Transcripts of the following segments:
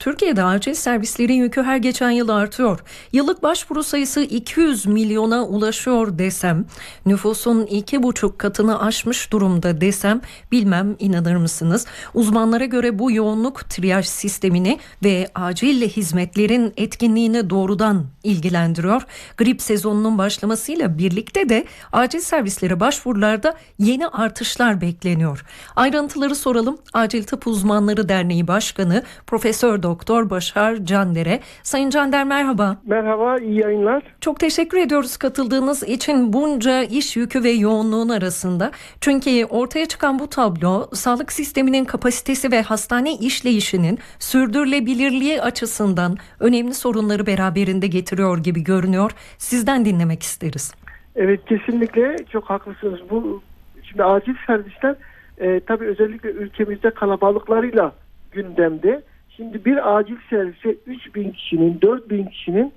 Türkiye'de acil servislerin yükü her geçen yıl artıyor. Yıllık başvuru sayısı 200 milyona ulaşıyor desem, nüfusun iki buçuk katını aşmış durumda desem bilmem inanır mısınız? Uzmanlara göre bu yoğunluk triyaj sistemini ve acil hizmetlerin etkinliğini doğrudan ilgilendiriyor. Grip sezonunun başlamasıyla birlikte de acil servislere başvurularda yeni artışlar bekleniyor. Ayrıntıları soralım. Acil Tıp Uzmanları Derneği Başkanı Profesör Doktor Başar Candere. Sayın Cander merhaba. Merhaba, iyi yayınlar. Çok teşekkür ediyoruz katıldığınız için bunca iş yükü ve yoğunluğun arasında. Çünkü ortaya çıkan bu tablo sağlık sisteminin kapasitesi ve hastane işleyişinin sürdürülebilirliği açısından önemli sorunları beraberinde getiriyor gibi görünüyor. Sizden dinlemek isteriz. Evet, kesinlikle çok haklısınız. Bu şimdi acil servisler e, tabii özellikle ülkemizde kalabalıklarıyla gündemde. Şimdi bir acil servise 3000 kişinin, 4000 kişinin,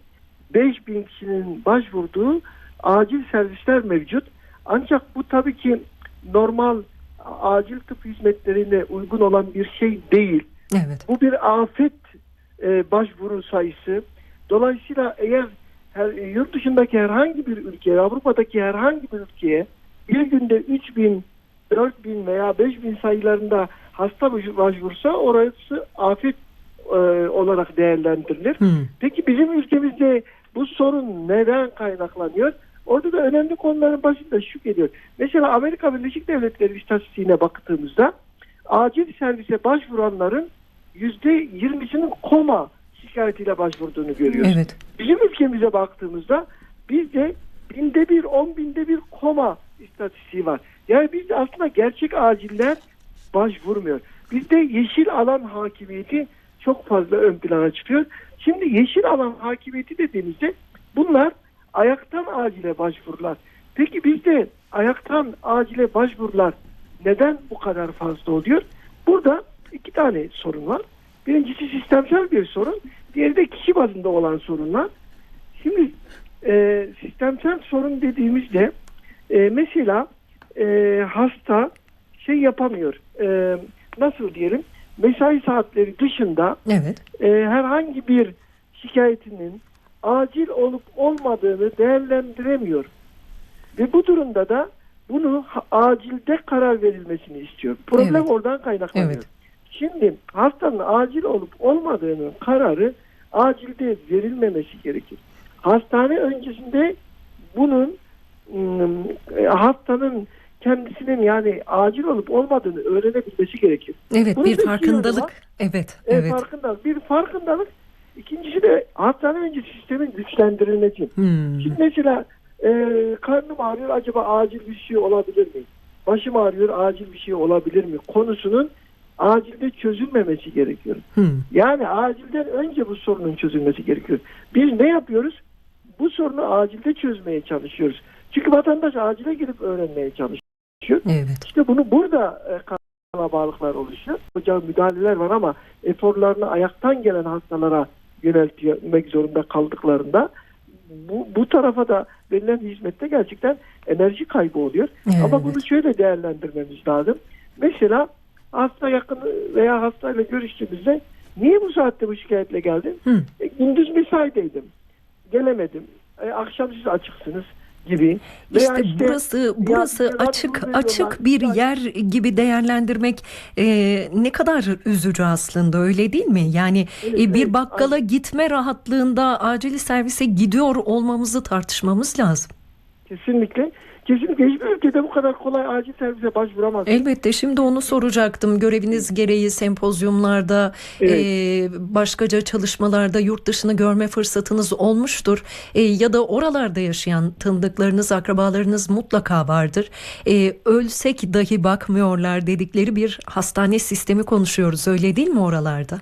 5000 kişinin başvurduğu acil servisler mevcut. Ancak bu tabii ki normal acil tıp hizmetlerine uygun olan bir şey değil. Evet. Bu bir afet e, başvuru sayısı. Dolayısıyla eğer her, e, yurt dışındaki herhangi bir ülkeye, Avrupa'daki herhangi bir ülkeye bir günde 3000, 4000 veya 5000 sayılarında hasta başvursa orası afet e, olarak değerlendirilir. Hmm. Peki bizim ülkemizde bu sorun neden kaynaklanıyor? Orada da önemli konuların başında şu geliyor. Mesela Amerika Birleşik Devletleri istatistiğine baktığımızda acil servise başvuranların yüzde yirmisinin koma şikayetiyle başvurduğunu görüyoruz. Evet. Bizim ülkemize baktığımızda bizde binde bir, on binde bir koma istatistiği var. Yani bizde aslında gerçek aciller başvurmuyor. Bizde yeşil alan hakimiyeti çok fazla ön plana çıkıyor. Şimdi yeşil alan hakimiyeti dediğimizde bunlar ayaktan acile başvurular. Peki bizde ayaktan acile başvurular neden bu kadar fazla oluyor? Burada iki tane sorun var. Birincisi sistemsel bir sorun. Diğeri de kişi bazında olan sorunlar. Şimdi e, sistemsel sorun dediğimizde e, mesela e, hasta şey yapamıyor. E, nasıl diyelim? Mesai saatleri dışında Evet. e, herhangi bir şikayetinin acil olup olmadığını değerlendiremiyor. Ve bu durumda da bunu acilde karar verilmesini istiyor. Problem Evet. oradan kaynaklanıyor. Evet. Şimdi hastanın acil olup olmadığının kararı acilde verilmemesi gerekir. Hastane öncesinde bunun e, hastanın kendisinin yani acil olup olmadığını öğrenebilmesi gerekir. Evet Bunun bir farkındalık. var. Evet. E, Evet. farkındalık. Bir farkındalık. İkincisi de hastane öncesi sistemin güçlendirilmesi. Hmm. Şimdi mesela e, karnım ağrıyor acaba acil bir şey olabilir mi? Başım ağrıyor acil bir şey olabilir mi? Konusunun acilde çözülmemesi gerekiyor. Hmm. Yani acilden önce bu sorunun çözülmesi gerekiyor. Biz ne yapıyoruz? Bu sorunu acilde çözmeye çalışıyoruz. Çünkü vatandaş acile girip öğrenmeye çalışıyor. Evet. İşte bunu burada e, kalabalıklar oluşuyor. Hocam müdahaleler var ama eforlarını ayaktan gelen hastalara yöneltmek zorunda kaldıklarında bu, bu tarafa da verilen hizmette gerçekten enerji kaybı oluyor. Ama Evet. bunu şöyle değerlendirmemiz lazım. Mesela hasta yakını veya hastayla görüştüğümüzde niye bu saatte bu şikayetle geldin? Hı. E, gündüz mesaideydim. Gelemedim. E, akşam siz açıksınız gibi. Veya İşte, burası burası ya, açık açık bir yer gibi değerlendirmek e, ne kadar üzücü aslında öyle değil mi? Yani Evet, e, bir evet, bakkala aynen. gitme rahatlığında acil servise gidiyor olmamızı tartışmamız lazım. Kesinlikle. Kesinlikle hiçbir ülkede bu kadar kolay acil servise başvuramaz. Elbette şimdi onu soracaktım. Göreviniz gereği sempozyumlarda, Evet. e, başkaca çalışmalarda yurt dışını görme fırsatınız olmuştur. E, ya da oralarda yaşayan tanıdıklarınız, akrabalarınız mutlaka vardır. E, ölsek dahi bakmıyorlar dedikleri bir hastane sistemi konuşuyoruz. Öyle değil mi oralarda?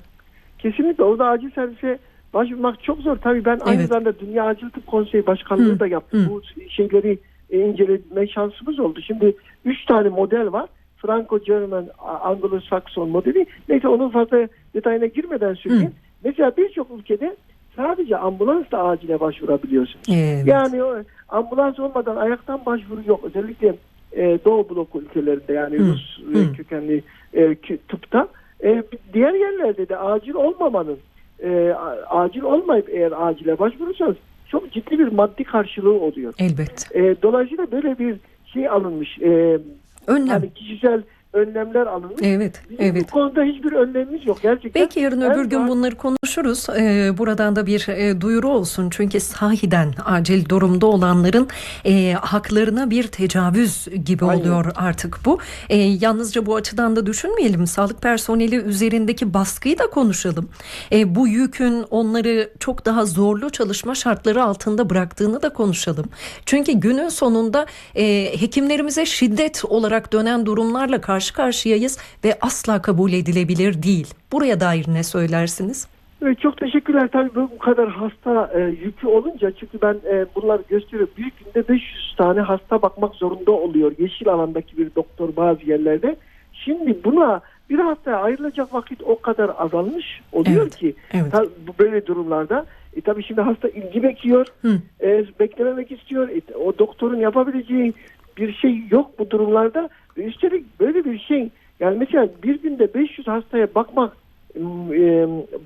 Kesinlikle orada acil servise başvurmak çok zor. Tabii ben aynı Evet. zamanda Dünya Acil Tıp Konseyi Başkanlığı Hı, da yaptım. hı. Bu şeyleri e, inceleme şansımız oldu. Şimdi üç tane model var. Franco-German, Anglo-Sakson modeli. Neyse onun fazla detayına girmeden söyleyeyim. Mesela birçok ülkede sadece ambulansla acile başvurabiliyorsunuz. Evet. Yani ambulans olmadan ayaktan başvuru yok. Özellikle e, Doğu blok ülkelerinde yani Hı, Rus e, hı. kökenli e, tıpta. E, diğer yerlerde de acil olmamanın e, acil olmayıp eğer acile başvurursanız çok ciddi bir maddi karşılığı oluyor. Elbet. E, dolayısıyla böyle bir şey alınmış. E, Önlem. yani kişisel önlemler alınmış. Evet, Bizim evet. bu konuda hiçbir önlemimiz yok gerçekten. Belki yarın öbür gün bunları konuşuruz. Ee, buradan da bir e, duyuru olsun. Çünkü sahiden acil durumda olanların e, haklarına bir tecavüz gibi Aynen. oluyor artık bu. E, yalnızca bu açıdan da düşünmeyelim. Sağlık personeli üzerindeki baskıyı da konuşalım. E, bu yükün onları çok daha zorlu çalışma şartları altında bıraktığını da konuşalım. Çünkü günün sonunda e, hekimlerimize şiddet olarak dönen durumlarla karşı karşıyayız ve asla kabul edilebilir değil. Buraya dair ne söylersiniz? Evet, çok teşekkürler. Tabii bu kadar hasta e, yükü olunca çünkü ben e, bunları gösteriyorum. Büyük günde 500 tane hasta bakmak zorunda oluyor. Yeşil alandaki bir doktor bazı yerlerde. Şimdi buna bir hastaya ayrılacak vakit o kadar azalmış oluyor Evet, ki evet. ta- böyle durumlarda e, tabii şimdi hasta ilgi bekliyor. Hı. E, beklememek istiyor. E, o doktorun yapabileceği bir şey yok bu durumlarda. Üstelik böyle bir şey yani mesela bir günde 500 hastaya bakmak e,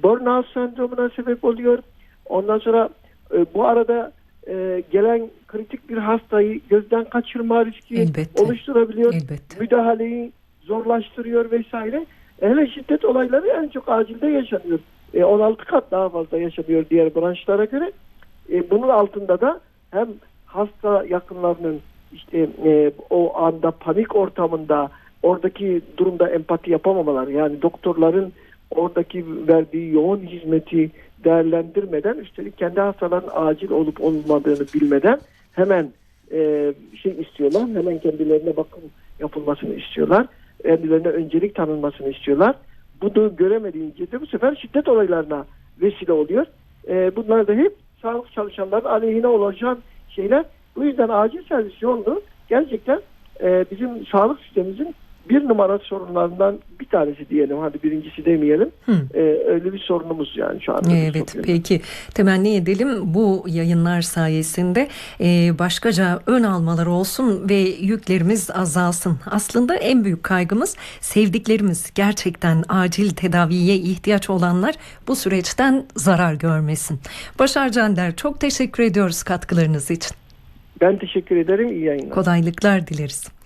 burnout sendromuna sebep oluyor. Ondan sonra e, bu arada e, gelen kritik bir hastayı gözden kaçırma riski Elbette. oluşturabiliyor. Elbette. Müdahaleyi zorlaştırıyor vesaire. Hele şiddet olayları en çok acilde yaşanıyor. E, 16 kat daha fazla yaşanıyor diğer branşlara göre. E, bunun altında da hem hasta yakınlarının işte e, o anda panik ortamında oradaki durumda empati yapamamalar. Yani doktorların oradaki verdiği yoğun hizmeti değerlendirmeden üstelik kendi hastaların acil olup olmadığını bilmeden hemen e, şey istiyorlar. Hemen kendilerine bakım yapılmasını istiyorlar. Kendilerine öncelik tanınmasını istiyorlar. Bu da göremediğince de bu sefer şiddet olaylarına vesile oluyor. E, bunlar da hep sağlık çalışanların aleyhine olacak şeyler bu yüzden acil servis yoğunluğu gerçekten e, bizim sağlık sistemimizin bir numara sorunlarından bir tanesi diyelim. Hadi birincisi demeyelim. Hı. E, öyle bir sorunumuz yani şu anda. Evet peki temenni edelim bu yayınlar sayesinde e, başkaca ön almalar olsun ve yüklerimiz azalsın. Aslında en büyük kaygımız sevdiklerimiz gerçekten acil tedaviye ihtiyaç olanlar bu süreçten zarar görmesin. Başar Cander çok teşekkür ediyoruz katkılarınız için. Ben teşekkür ederim. İyi yayınlar. Kolaylıklar dileriz.